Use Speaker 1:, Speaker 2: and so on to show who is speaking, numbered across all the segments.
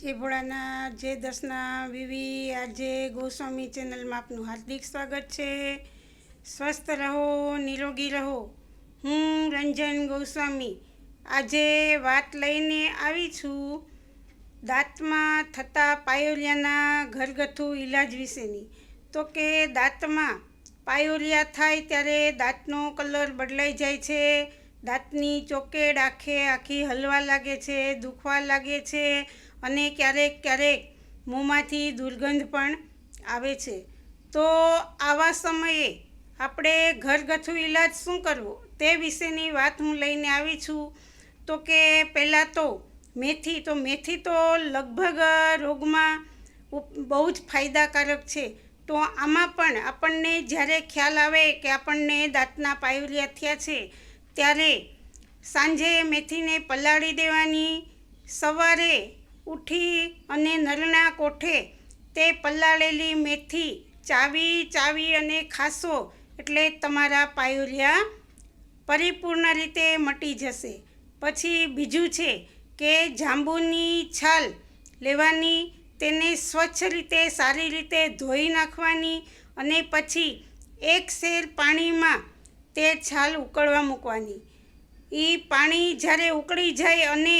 Speaker 1: જય જે જય દસના વિવી આજે ગોસ્વામી ચેનલમાં આપનું હાર્દિક સ્વાગત છે. સ્વસ્થ રહો, નિરોગી રહો. હું રંજન ગોસ્વામી. આજે વાત લઈને આવી છું દાંતમાં થતા પાયોલિયાના ઘરગથ્થુ ઈલાજ વિશેની. તો કે દાંતમાં પાયોલિયા થાય ત્યારે દાંતનો કલર બદલાઈ જાય છે. દાંતની ચોકેડ આખે આખી હલવા લાગે છે, દુખવા લાગે છે. અને ક્યારેક ક્યારેક મોંમાંથી દુર્ગંધ પણ આવે છે. તો આવા સમયે આપણે ઘરગથ્થુ ઈલાજ શું કરવો? તે વિશેની વાત હું લઈને આવી છું. તો કે પહેલાં તો મેથી તો મેથી તો લગભગ રોગમાં બહુ જ ફાયદાકારક છે. તો આમાં પણ આપણને જ્યારે ખ્યાલ આવે કે આપણને દાંતના પાયુરિયા થયા છે, ત્યારે સાંજે મેથીને પલાળી દેવાની, સવારે ઉઠી અને નરણા કોઠે તે પલાળેલી મેથી ચાવી ચાવી અને ખાશો એટલે તમારા પાયુરિયા પરિપૂર્ણ રીતે મટી જશે. પછી બીજું છે કે જાંબુની છાલ લેવાની, તેને સ્વચ્છ રીતે સારી રીતે ધોઈ નાખવાની અને પછી એક શેર પાણીમાં તે છાલ ઉકળવા મૂકવાની. એ પાણી જ્યારે ઉકળી જાય અને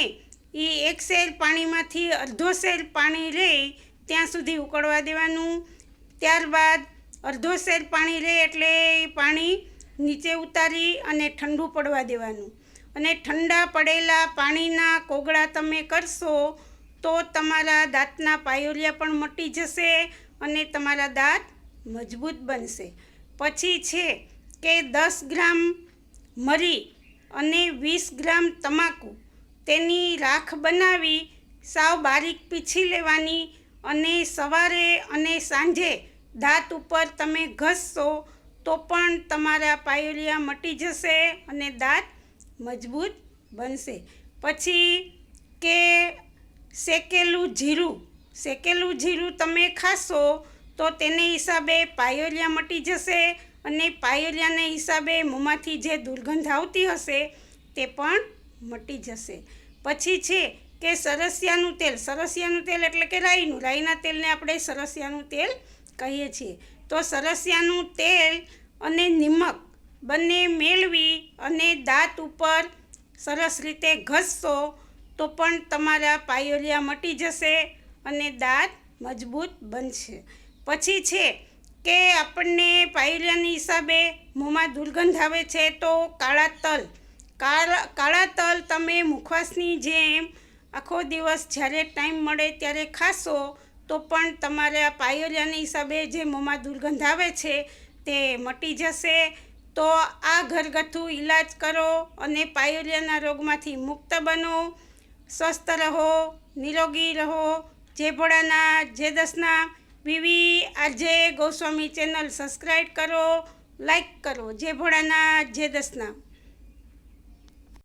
Speaker 1: એ એક શેર પાણીમાંથી અડધો શેર પાણી રહે ત્યાં સુધી ઉકળવા દેવાનું. ત્યારબાદ અડધો શેર પાણી રહે એટલે એ પાણી નીચે ઉતારી અને ઠંડુ પડવા દેવાનું. અને ઠંડા પડેલા પાણીના કોગળા તમે કરશો તો તમારા દાંતના પાયોલિયા પણ મટી જશે અને તમારા દાંત મજબૂત બનશે. પછી છે કે દસ ગ્રામ મરી અને વીસ ગ્રામ તમાકુ. તેની રાખ બનાવી સાવ બારીક પીછી લેવાની અને સવારે અને સાંજે દાંત ઉપર તમે ઘસશો તો પણ તમારા પાયોલિયા મટી જશે અને દાંત મજબૂત બનશે. પછી કે શેકેલું જીરું શેકેલું જીરું તમે ખાશો તો તેને હિસાબે પાયોલિયા મટી જશે અને પાયોલિયાને હિસાબે મોંમાંથી જે દુર્ગંધ આવતી હશે તે પણ મટી જશે. પછી છે કે સરસિયાનું તેલ સરસિયાનું તેલ એટલે કે રાઈનું, રાઈના તેલને આપણે સરસિયાનું તેલ કહીએ છીએ. તો સરસિયાનું તેલ અને નિમક બંને મેળવી અને દાંત ઉપર સરસ રીતે ઘસશો તો પણ તમારા પાયોલિયા મટી જશે અને દાંત મજબૂત બનશે. પછી છે કે આપણને પાયોલિયાની હિસાબે મોંમાં દુર્ગંધ આવે છે તો કાળા તલ કાળા કાળા તલ તમે મુખવાસની જેમ આખો દિવસ જ્યારે ટાઈમ મળે ત્યારે ખાશો, તો પણ તમારા પાયોલિયાની હિસાબે જે મોંમાં દુર્ગંધ આવે છે તે મટી જશે. તો આ ઘરગથ્થુ ઈલાજ કરો અને પાયોલિયાના રોગમાંથી મુક્ત બનો. સ્વસ્થ રહો, નિરોગી રહો. જે ભોળાના જે દસના વિવી આજે ગોસ્વામી ચેનલ સબસ્ક્રાઈબ કરો, લાઈક કરો. જે ભોળાના જે દસના